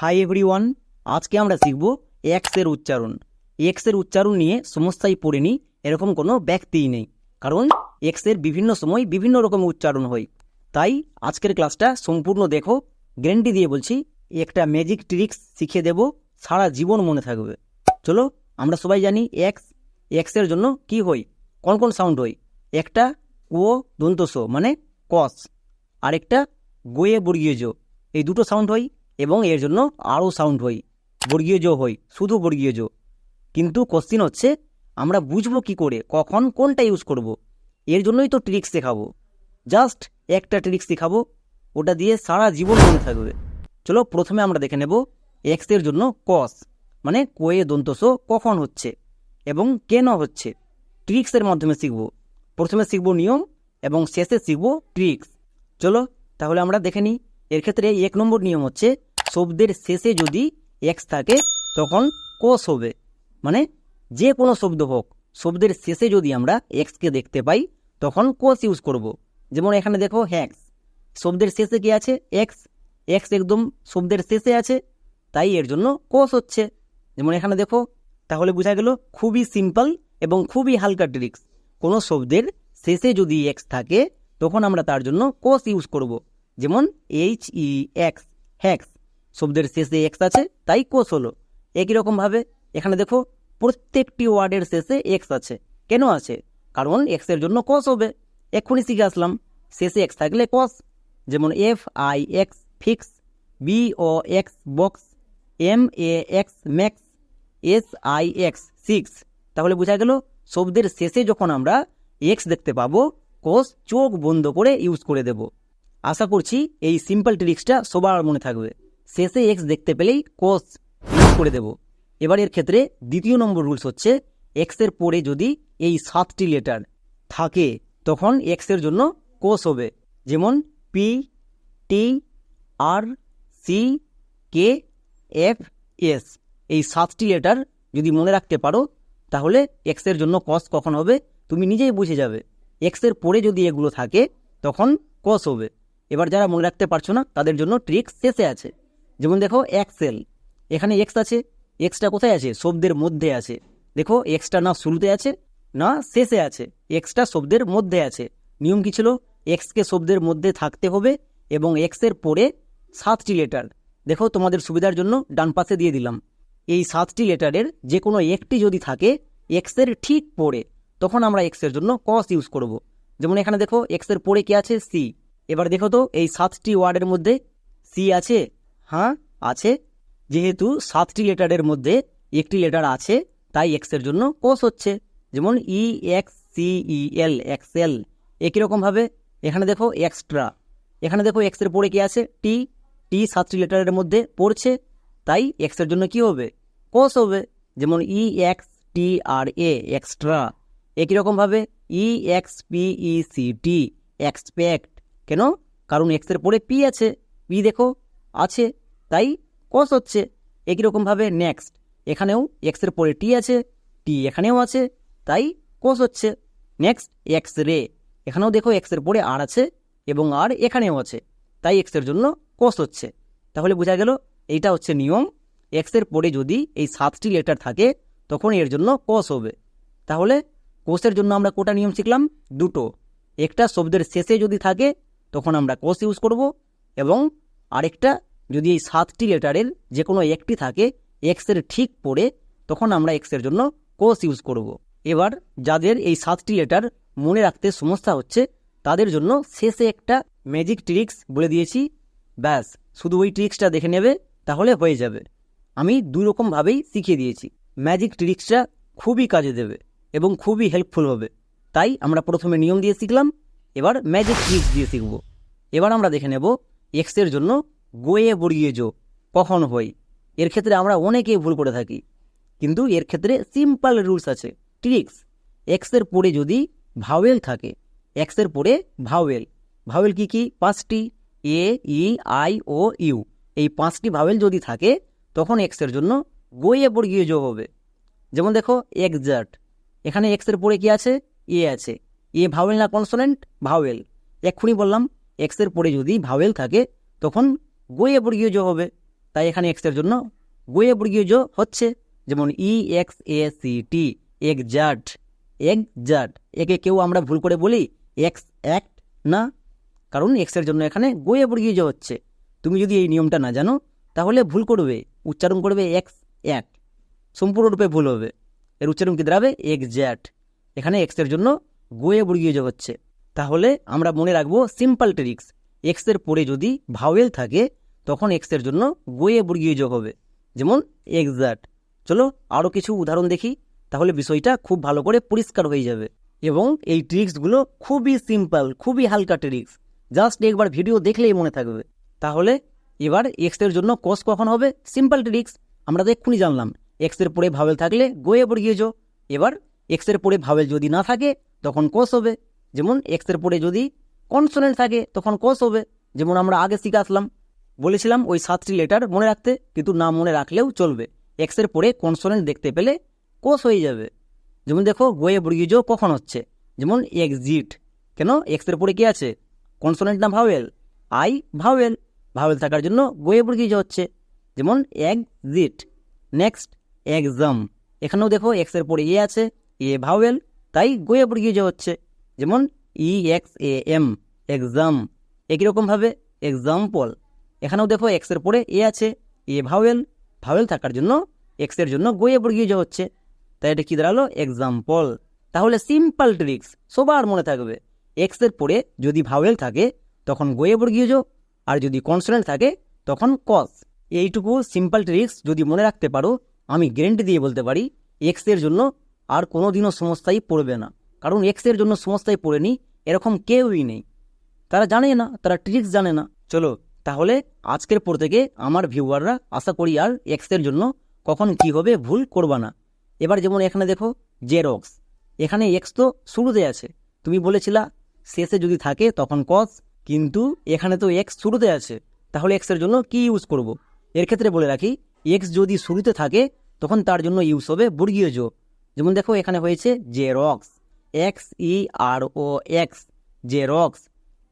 Hi everyone আজকে আমরা শিখব এক্সের উচ্চারণ। এক্সের উচ্চারণ নিয়ে সমস্যায় পড়েনি এরকম কোনো ব্যক্তিই নেই। কারণ এক্সের বিভিন্ন সময় বিভিন্ন রকম উচ্চারণ হয়। তাই আজকের ক্লাসটা সম্পূর্ণ দেখো গ্যারেন্টি দিয়ে বলছি, একটা ম্যাজিক ট্রিক্স শিখিয়ে দেব, সারা জীবন মনে থাকবে। চলো, আমরা সবাই জানি এক্স এক্সের জন্য কি হয়, কোন কোন সাউন্ড হয়। একটা, ও দন্তস মানে কস আরেকটা, গোয়ে বর্গীয় এই দুটো সাউন্ড হয় এবং এর জন্য আরও সাউন্ড হই, বর্গীয় জো হই, শুধু বর্গীয় জো। কিন্তু কোশ্চিন হচ্ছে, আমরা বুঝব কি করে, কখন কোনটা ইউজ করব। এর জন্যই তো ট্রিক্স শেখাবো জাস্ট একটা ট্রিক্স শেখাবো ওটা দিয়ে সারা জীবন মনে থাকবে। চলো প্রথমে আমরা দেখে নেব এক্সের জন্য কস মানে কোয়ে দন্তস কখন হচ্ছে এবং কেন হচ্ছে। ট্রিক্সের মাধ্যমে শিখব। প্রথমে শিখব নিয়ম এবং শেষে শিখব ট্রিক্স চলো তাহলে আমরা দেখে নিই, এর ক্ষেত্রে এক নম্বর নিয়ম হচ্ছে শব্দের শেষে যদি এক্স থাকে, তখন কোষ হবে। মানে যে কোনো শব্দ হোক, শব্দের শেষে যদি আমরা এক্সকে দেখতে পাই, তখন কোষ ইউজ করব। যেমন এখানে দেখো হ্যাক্স শব্দের শেষে কি আছে? এক্স এক্স একদম শব্দের শেষে আছে, তাই এর জন্য কোষ হচ্ছে। যেমন এখানে দেখো, তাহলে বোঝা গেল খুবই সিম্পল এবং খুবই হালকা ট্রিক্স কোনো শব্দের শেষে যদি এক্স থাকে, তখন আমরা তার জন্য কোষ ইউজ করব। যেমন এইচ ই এক্স হ্যাক্স শব্দের শেষে এক্স আছে, তাই কোষ হলো। একই রকমভাবে এখানে দেখো, প্রত্যেকটি ওয়ার্ডের শেষে এক্স আছে। কেন আছে? কারণ এক্সের জন্য কস হবে। এক্ষুনি শিখে আসলাম। শেষে এক্স থাকলে কস যেমন F I X fix B O X box M A X max S I X six তাহলে বোঝা গেল, শব্দের শেষে যখন আমরা এক্স দেখতে পাবো কোষ চোখ বন্ধ করে ইউজ করে দেব। আশা করছি এই সিম্পল ট্রিক্সটা সবার মনে থাকবে। শেষে এক্স দেখতে পেলেই কোষ ইউজ করে দেব। এবার এর ক্ষেত্রে দ্বিতীয় নম্বর রুলস হচ্ছে এক্সের পরে যদি এই সাতটি লেটার থাকে, তখন এক্সের জন্য কোষ হবে। যেমন P T R C K F S এই সাতটি লেটার যদি মনে রাখতে পারো, তাহলে এক্সের জন্য কস কখন হবে? তুমি নিজেই বুঝে যাবে। এক্সের পরে যদি এগুলো থাকে, তখন কস হবে। এবার যারা মনে রাখতে পারছ না, তাদের জন্য ট্রিক্স শেষে আছে। যেমন দেখো এক্সেল এখানে এক্স আছে এক্সটা কোথায় আছে? শব্দের মধ্যে আছে। দেখো এক্সটা না শুরুতে আছে, না শেষে আছে। এক্সটা শব্দের মধ্যে আছে। নিয়ম কি ছিল? এক্সকে শব্দের মধ্যে থাকতে হবে এবং এক্সের পরে সাতটি লেটার দেখো, তোমাদের সুবিধার জন্য ডান পাশে দিয়ে দিলাম। এই সাতটি লেটারের যে কোনো একটি যদি থাকে এক্সের ঠিক পরে, তখন আমরা এক্সের জন্য কস ইউজ করব। যেমন এখানে দেখো এক্সের পরে কি আছে? সি এবার দেখো তো, এই সাতটি ওয়ার্ডের মধ্যে সি আছে হ্যাঁ আছে। যেহেতু সাতটি লেটারের মধ্যে একটি লেটার আছে, তাই এক্সের জন্য কোষ হচ্ছে। যেমন E X C E L X L একই রকমভাবে এখানে দেখো এক্সট্রা এখানে দেখো এক্সের পরে কি আছে? টি টি সাতটি লেটারের মধ্যে পড়ছে, তাই এক্সের জন্য কি হবে? কোষ হবে। যেমন ই এক্স টি আর এ এক্সট্রা একই রকমভাবে E X P E C T expect কেন? কারণ এক্সের পরে পি আছে। পি দেখো, আছে। তাই কস হচ্ছে একই রকমভাবে নেক্সট এখানেও এক্সের পরে টি আছে টি এখানেও আছে, তাই কোস হচ্ছে নেক্সট এক্স রে। এখানেও দেখো এক্সের পরে আর আছে এবং আর এখানেও আছে, তাই এক্সের জন্য কোস হচ্ছে। তাহলে বোঝা গেল এইটা হচ্ছে নিয়ম। এক্সের পরে যদি এই সাতটি লেটার থাকে, তখন এর জন্য কোস হবে। তাহলে কোষের জন্য আমরা কোটা নিয়ম শিখলাম দুটো। একটা শব্দের শেষে যদি থাকে, তখন আমরা কোষ ইউজ করব এবং আরেকটা যদি এই সাতটি লেটারের যে কোনো একটি থাকে এক্সের ঠিক পড়ে তখন আমরা এক্সের জন্য কোষ ইউজ করব। এবার যাদের এই সাতটি লেটার মনে রাখতে সমস্যা হচ্ছে, তাদের জন্য শেষে একটা ম্যাজিক ট্রিক্স বলে দিয়েছি। ব্যাস, শুধু ওই ট্রিক্সটা দেখে নেবে, তাহলে হয়ে যাবে। আমি দুই রকমভাবেই শিখিয়ে দিয়েছি। ম্যাজিক ট্রিক্সটা খুবই কাজে দেবে এবং খুবই হেল্পফুল হবে। তাই আমরা প্রথমে নিয়ম দিয়ে শিখলাম, এবার ম্যাজিক ট্রিক্স দিয়ে শিখব। এবার আমরা দেখে নেব এক্সের জন্য গোয়ে বড়িয়ে জো কখন হই। এর ক্ষেত্রে আমরা অনেকেই ভুল করে থাকি। কিন্তু এর ক্ষেত্রে সিম্পল রুলস আছে ট্রিক্স এক্সের পরে যদি ভাওয়েল থাকে এক্সের পরে ভাওয়েল ভাওয়েল কি কি? পাঁচটি। এ ই আই ও ইউ এই পাঁচটি ভাওয়েল যদি থাকে, তখন এক্সের জন্য গোয়ে বর্গীয় যোগ হবে। যেমন দেখো এক্সাক্ট এখানে এক্সের পরে কি আছে? এ আছে। এ ভাওয়েল না কনসোনেন্ট ভাওয়েল এক্ষুনি বললাম এক্সের পরে যদি ভাওয়েল থাকে, তখন গোয়ে বর্গীয় যোগ হবে। তাই এখানে এক্সের জন্য গোয়ে বর্গীয় জ হচ্ছে যেমন E X A C T exact exact একে কেউ আমরা ভুল করে বলি এক্স অ্যাক্ট না। কারণ এক্সের জন্য এখানে গোয়ে বর্গীয় জ হচ্ছে। তুমি যদি এই নিয়মটা না জানো, তাহলে ভুল করবে, উচ্চারণ করবে এক্স অ্যাট সম্পূর্ণরূপে ভুল হবে। এর উচ্চারণ কি দাঁড়াবে? এক্স্যাক্ট এখানে এক্সের জন্য গোয়ে বর্গীয় যোগ হচ্ছে। তাহলে আমরা মনে রাখব সিম্পল ট্রিক্স এক্সের পরে যদি ভাওয়েল থাকে তখন এক্সের জন্য গোয়ে বর্গীয় যোগ হবে। যেমন এক্সাক্ট চলো আরও কিছু উদাহরণ দেখি, তাহলে বিষয়টা খুব ভালো করে পরিষ্কার হয়ে যাবে। এবং এই ট্রিক্সগুলো খুবই সিম্পল খুবই হালকা ট্রিক্স জাস্ট একবার ভিডিও দেখলেই মনে থাকবে। তাহলে এবার এক্সের জন্য কোষ কখন হবে? সিম্পল ট্রিক্স আমরা তো এক্ষুনি জানলাম। এক্সের পরে ভাবেল থাকলে গোয়ে বর্গীয় যোগ। এবার এক্সের পরে ভাবেল যদি না থাকে, তখন কোষ হবে। যেমন এক্সের পরে যদি কনসোনেন্ট থাকে, তখন কোষ হবে। যেমন আমরা আগে শিখে আসলাম। বলেছিলাম ওই সাতটি লেটার মনে রাখতে, কিন্তু না মনে রাখলেও চলবে। এক্সের পরে কনসোনেন্ট দেখতে পেলে কোষ হয়ে যাবে। যেমন দেখো, গোয়ে বর্গীয় কখন হচ্ছে? যেমন এক্সিট কেন? এক্সের পরে কি আছে? কনসোনেন্ট না ভাওয়েল আই ভাওয়েল ভাওয়েল থাকার জন্য গোয়ে বর্গীয় হচ্ছে। যেমন এক্সিট নেক্সট এক্সাম এখানেও দেখো এক্সের পরে এ আছে, এ ভাওয়েল তাই গোয়ে বর্গীয় হচ্ছে। যেমন E X A M exam একই রকমভাবে এক্সাম্পল এখানেও দেখো এক্সের পরে এ আছে এ ভাওয়েল ভাওয়েল থাকার জন্য এক্সের জন্য গোয়ে বর্গীয় হচ্ছে। তাই এটা কি দাঁড়াল? এক্সাম্পল তাহলে সিম্পল ট্রিক্স সবার মনে থাকবে। এক্সের পরে যদি ভাওয়েল থাকে, তখন গোয়ে যোগ আর যদি কনসোনেন্ট থাকে, তখন কস এইটুকু সিম্পল ট্রিক্স যদি মনে রাখতে পারো, আমি গ্যারেন্টি দিয়ে বলতে পারি এক্সের জন্য আর কোনো দিনও সমস্যাই পড়বে না। কারণ এক্সের জন্য সমস্যায় পড়েনি, এরকম কেউই নেই। তারা জানে না, তারা ট্রিক্স জানে না। চলো তাহলে আজকের পর থেকে আমার ভিউয়াররা আশা করি আর এক্সের জন্য কখন কি হবে, ভুল করবা না। এবার যেমন এখানে দেখো জেরক্স এখানে এক্স তো শুরুতে আছে। তুমি বলেছিলা, শেষে যদি থাকে তখন কস কিন্তু এখানে তো এক্স শুরুতে আছে। তাহলে এক্সের জন্য কি ইউজ করব। এর ক্ষেত্রে বলে রাখি এক্স যদি শুরুতে থাকে, তখন তার জন্য ইউজ হবে বর্গীয় যোগ। যেমন দেখো, এখানে হয়েছে xerox X E R O X xerox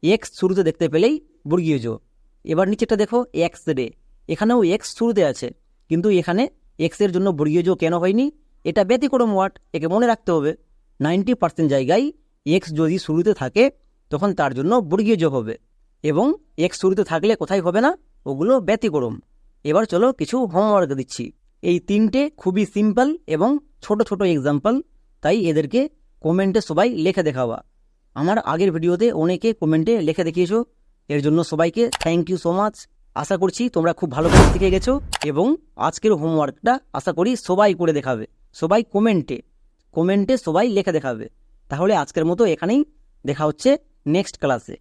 X শুরুতে দেখতে পেলেই বর্গীয় যোগ। এবার নিচেটা দেখো এক্স রে এখানেও এক্স শুরুতে আছে, কিন্তু এখানে এক্সের জন্য বর্গীয় যোগ কেন হয়নি? এটা ব্যতিক্রম ওয়ার্ড একে মনে রাখতে হবে। নাইনটি পার্সেন্ট জায়গায় এক্স যদি শুরুতে থাকে, তখন তার জন্য বর্গীয় যোগ হবে। এবং এক্স শুরুতে থাকলে কোথায় হবে না? ওগুলো ব্যতিক্রম। এবার চলো কিছু হোমওয়ার্ক দিচ্ছি। এই তিনটে খুবই সিম্পল এবং ছোট ছোট এক্সাম্পল তাই এদেরকে কমেন্টে সবাই লেখে দেখাওয়া। আমার আগের ভিডিওতে অনেকে কমেন্টে লেখে দেখিয়েছো এর জন্য সবাইকে থ্যাংক ইউ সো মাচ আশা করছি তোমরা খুব ভালো করে শিখে গেছো এবং আজকের হোমওয়ার্কটা আশা করি সবাই করে দেখাবে। সবাই কমেন্টে কমেন্টে সবাই লেখা দেখাবে। তাহলে আজকের মতো এখানেই দেখা হচ্ছে নেক্সট ক্লাসে